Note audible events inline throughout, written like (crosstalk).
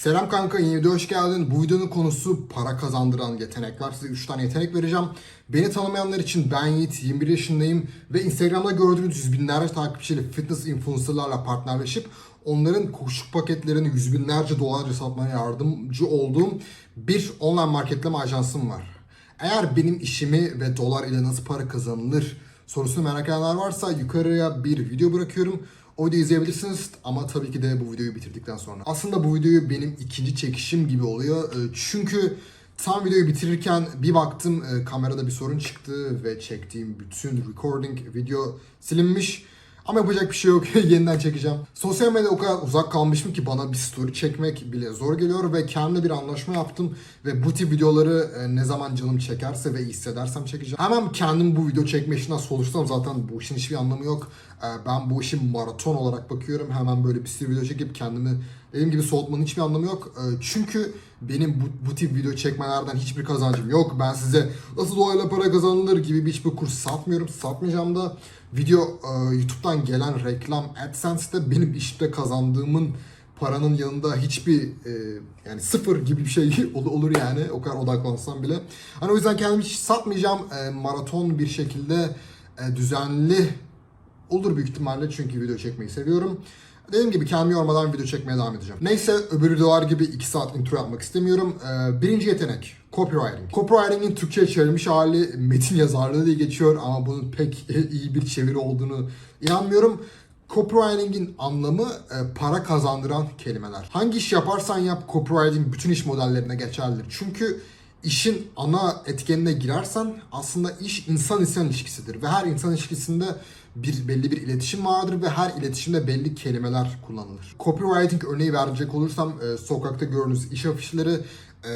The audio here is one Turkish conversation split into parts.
Selam kanka yeni videoya hoş geldin. Bu videonun konusu para kazandıran yetenekler. Size 3 tane yetenek vereceğim. Beni tanımayanlar için ben Yiğit, 21 yaşındayım. Ve Instagram'da gördüğünüz yüz binlerce takipçili fitness influencerlarla partnerleşip onların koşuk paketlerini yüz binlerce dolarca satmaya yardımcı olduğum bir online marketleme ajansım var. Eğer benim işimi ve dolar ile nasıl para kazanılır sorusunu merak edenler varsa yukarıya bir video bırakıyorum. O videoyu izleyebilirsiniz ama tabii ki de bu videoyu bitirdikten sonra. Aslında bu videoyu benim ikinci çekişim gibi oluyor. Ee, Çünkü tam videoyu bitirirken bir baktım e, kamerada bir sorun çıktı ve çektiğim bütün recording video silinmiş. Ama yapacak bir şey yok. (laughs) Yeniden çekeceğim. Sosyal medyada o kadar uzak kalmışım ki bana bir story çekmek bile zor geliyor ve kendimle bir anlaşma yaptım ve bu tip videoları e, ne zaman canım çekerse ve hissedersem çekeceğim. Hemen kendim bu video çekme işinden solursam zaten bu işin hiçbir anlamı yok. E, Ben bu işi maraton olarak bakıyorum. Hemen böyle bir sürü video çekip kendimi dediğim gibi soğutmanın hiçbir anlamı yok. E, Çünkü benim bu, bu tip video çekmelerden hiçbir kazancım yok. Ben size nasıl doğayla para kazanılır gibi bir hiçbir kurs satmıyorum. Satmayacağım da video e, YouTube'dan gelen reklam AdSense'de benim işte kazandığımın paranın yanında hiçbir e, yani sıfır gibi bir şey (laughs) ol- olur yani o kadar odaklansam bile. Hani o yüzden kendimi hiç satmayacağım. E, maraton bir şekilde düzenli olur büyük ihtimalle çünkü video çekmeyi seviyorum. Dediğim gibi kendimi yormadan video çekmeye devam edeceğim. Neyse öbür videolar gibi 2 saat intro yapmak istemiyorum. Ee, birinci yetenek copywriting. Copywriting'in Türkçe'ye çevrilmiş hali metin yazarlığı diye geçiyor ama bunun pek (laughs) iyi bir çeviri olduğunu inanmıyorum. Copywriting'in anlamı e, para kazandıran kelimeler. Hangi iş yaparsan yap copywriting bütün iş modellerine geçerlidir. Çünkü işin ana etkenine girersen aslında iş insan insan ilişkisidir ve her insan ilişkisinde bir belli bir iletişim vardır ve her iletişimde belli kelimeler kullanılır. Copywriting örneği verecek olursam e, sokakta gördüğünüz iş afişleri e,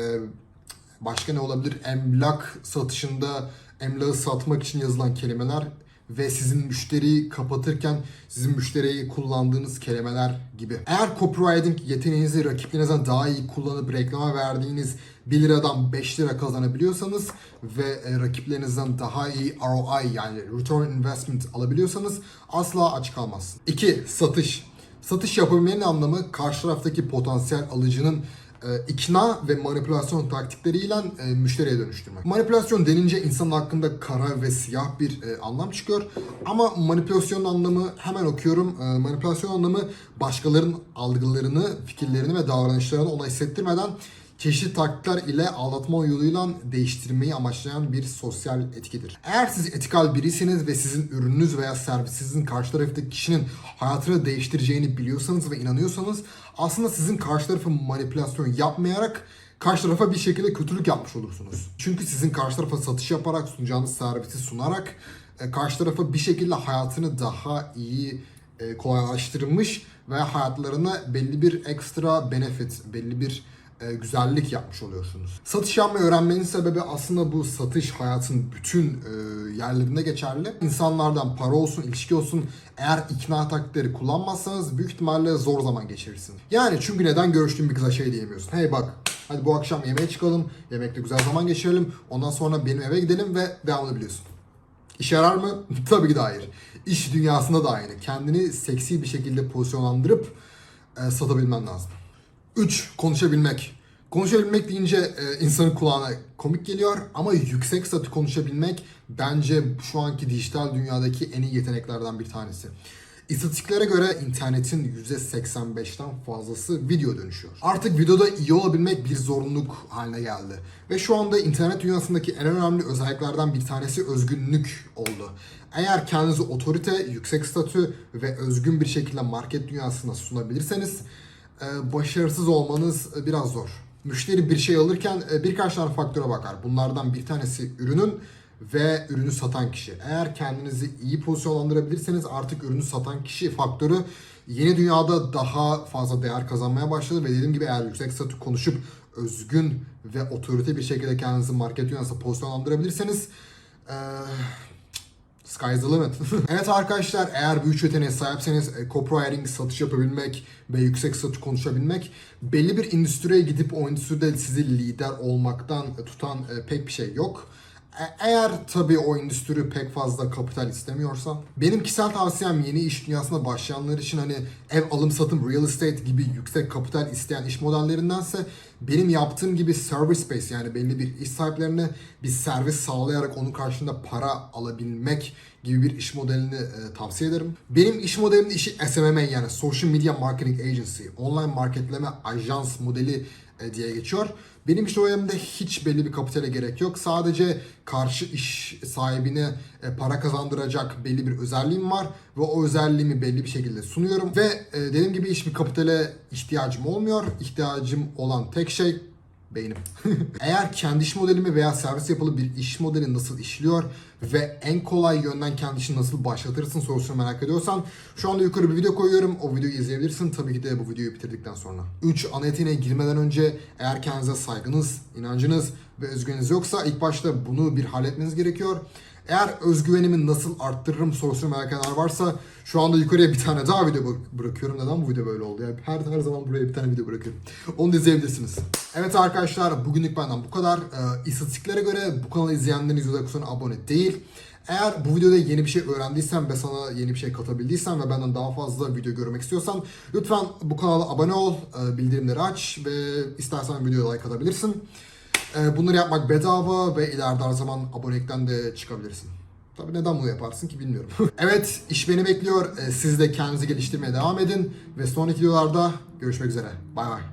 başka ne olabilir? Emlak satışında emlakı satmak için yazılan kelimeler ve sizin müşteriyi kapatırken sizin müşteriyi kullandığınız kelimeler gibi. Eğer copywriting yeteneğinizi rakiplerinizden daha iyi kullanıp reklama verdiğiniz 1 liradan 5 lira kazanabiliyorsanız ve e, rakiplerinizden daha iyi ROI yani Return Investment alabiliyorsanız asla aç kalmazsın. 2. Satış. Satış yapabilmenin anlamı karşı taraftaki potansiyel alıcının e, ikna ve manipülasyon taktikleriyle e, müşteriye dönüştürmek. Manipülasyon denince insanın hakkında kara ve siyah bir anlam çıkıyor. Ama manipülasyonun anlamı hemen okuyorum. Manipülasyon anlamı başkalarının algılarını, fikirlerini ve davranışlarını ona hissettirmeden çeşitli taktikler ile aldatma yoluyla değiştirmeyi amaçlayan bir sosyal etkidir. Eğer siz etikal birisiniz ve sizin ürününüz veya servisinizin karşı taraftaki kişinin hayatını değiştireceğini biliyorsanız ve inanıyorsanız aslında sizin karşı tarafı manipülasyon yapmayarak karşı tarafa bir şekilde kötülük yapmış olursunuz. Çünkü sizin karşı tarafa satış yaparak sunacağınız servisi sunarak e, karşı tarafa bir şekilde hayatını daha iyi e, kolaylaştırmış ve hayatlarına belli bir ekstra benefit, belli bir e, güzellik yapmış oluyorsunuz. Satış yapmayı öğrenmenin sebebi aslında bu satış hayatın bütün e, yerlerinde geçerli. İnsanlardan para olsun, ilişki olsun eğer ikna taktikleri kullanmazsanız büyük ihtimalle zor zaman geçirirsin. Yani çünkü neden görüştüğün bir kıza şey diyemiyorsun. Hey bak hadi bu akşam yemeğe çıkalım, yemekte güzel zaman geçirelim, ondan sonra benim eve gidelim ve devamını biliyorsun. İşe yarar mı? (laughs) Tabii ki de hayır. İş dünyasında da aynı. Kendini seksi bir şekilde pozisyonlandırıp e, satabilmen lazım. 3. Konuşabilmek. Konuşabilmek deyince e, insanın kulağına komik geliyor ama yüksek statü konuşabilmek bence şu anki dijital dünyadaki en iyi yeteneklerden bir tanesi. İstatistiklere göre internetin %85'ten fazlası video dönüşüyor. Artık videoda iyi olabilmek bir zorunluluk haline geldi. Ve şu anda internet dünyasındaki en önemli özelliklerden bir tanesi özgünlük oldu. Eğer kendinizi otorite, yüksek statü ve özgün bir şekilde market dünyasına sunabilirseniz başarısız olmanız e, biraz zor. Müşteri bir şey alırken e, birkaç tane faktöre bakar. Bunlardan bir tanesi ürünün ve ürünü satan kişi. Eğer kendinizi iyi pozisyonlandırabilirseniz artık ürünü satan kişi faktörü yeni dünyada daha fazla değer kazanmaya başladı ve dediğim gibi eğer yüksek statü konuşup özgün ve otorite bir şekilde kendinizi market dünyasında pozisyonlandırabilirseniz e, Sky's the limit. (laughs) evet arkadaşlar eğer üç yeteneğe sahipseniz e, copywriting, satış yapabilmek ve yüksek statü konuşabilmek belli bir endüstriye gidip o endüstride sizi lider olmaktan tutan e, pek bir şey yok. E- Eğer tabii o endüstri pek fazla kapital istemiyorsa. Benim kişisel tavsiyem yeni iş dünyasına başlayanlar için hani ev alım satım, real estate gibi yüksek kapital isteyen iş modellerindense benim yaptığım gibi service based yani belli bir iş sahiplerine bir servis sağlayarak onun karşılığında para alabilmek gibi bir iş modelini e, tavsiye ederim. Benim iş modelimde işi SMM yani Social Media Marketing Agency, online marketleme ajans modeli e, diye geçiyor. Benim iş modelimde hiç belli bir kapitale gerek yok. Sadece karşı iş sahibine e, para kazandıracak belli bir özelliğim var ve o özelliğimi belli bir şekilde sunuyorum ve e, dediğim gibi hiçbir kapitale ihtiyacım olmuyor. İhtiyacım olan tek şey beynim. (laughs) Eğer kendi iş modelimi veya servis yapılı bir iş modeli nasıl işliyor ve en kolay yönden kendi işini nasıl başlatırsın sorusunu merak ediyorsan şu anda yukarı bir video koyuyorum. O videoyu izleyebilirsin tabii ki de bu videoyu bitirdikten sonra. 3 ana yeteneğe girmeden önce eğer kendinize saygınız, inancınız ve özgüveniniz yoksa ilk başta bunu bir halletmeniz gerekiyor. Eğer özgüvenimi nasıl arttırırım sorusunu merak edenler varsa şu anda yukarıya bir tane daha video bı- bırakıyorum. Neden bu video böyle oldu ya? Her, her zaman buraya bir tane video bırakıyorum. Onu da izleyebilirsiniz. Evet arkadaşlar bugünlük benden bu kadar. Ee, istatistiklere göre bu kanalı izleyenlerin %90'ı abone değil. Eğer bu videoda yeni bir şey öğrendiysen ve sana yeni bir şey katabildiysem ve benden daha fazla video görmek istiyorsan lütfen bu kanala abone ol, e, bildirimleri aç ve istersen videoya like atabilirsin. Ee, Bunları yapmak bedava ve ileride her zaman abonelikten de çıkabilirsin. Tabii neden bunu yaparsın ki bilmiyorum. (laughs) evet iş beni bekliyor. Ee, Siz de kendinizi geliştirmeye devam edin. Ve sonraki videolarda görüşmek üzere. Bay bay.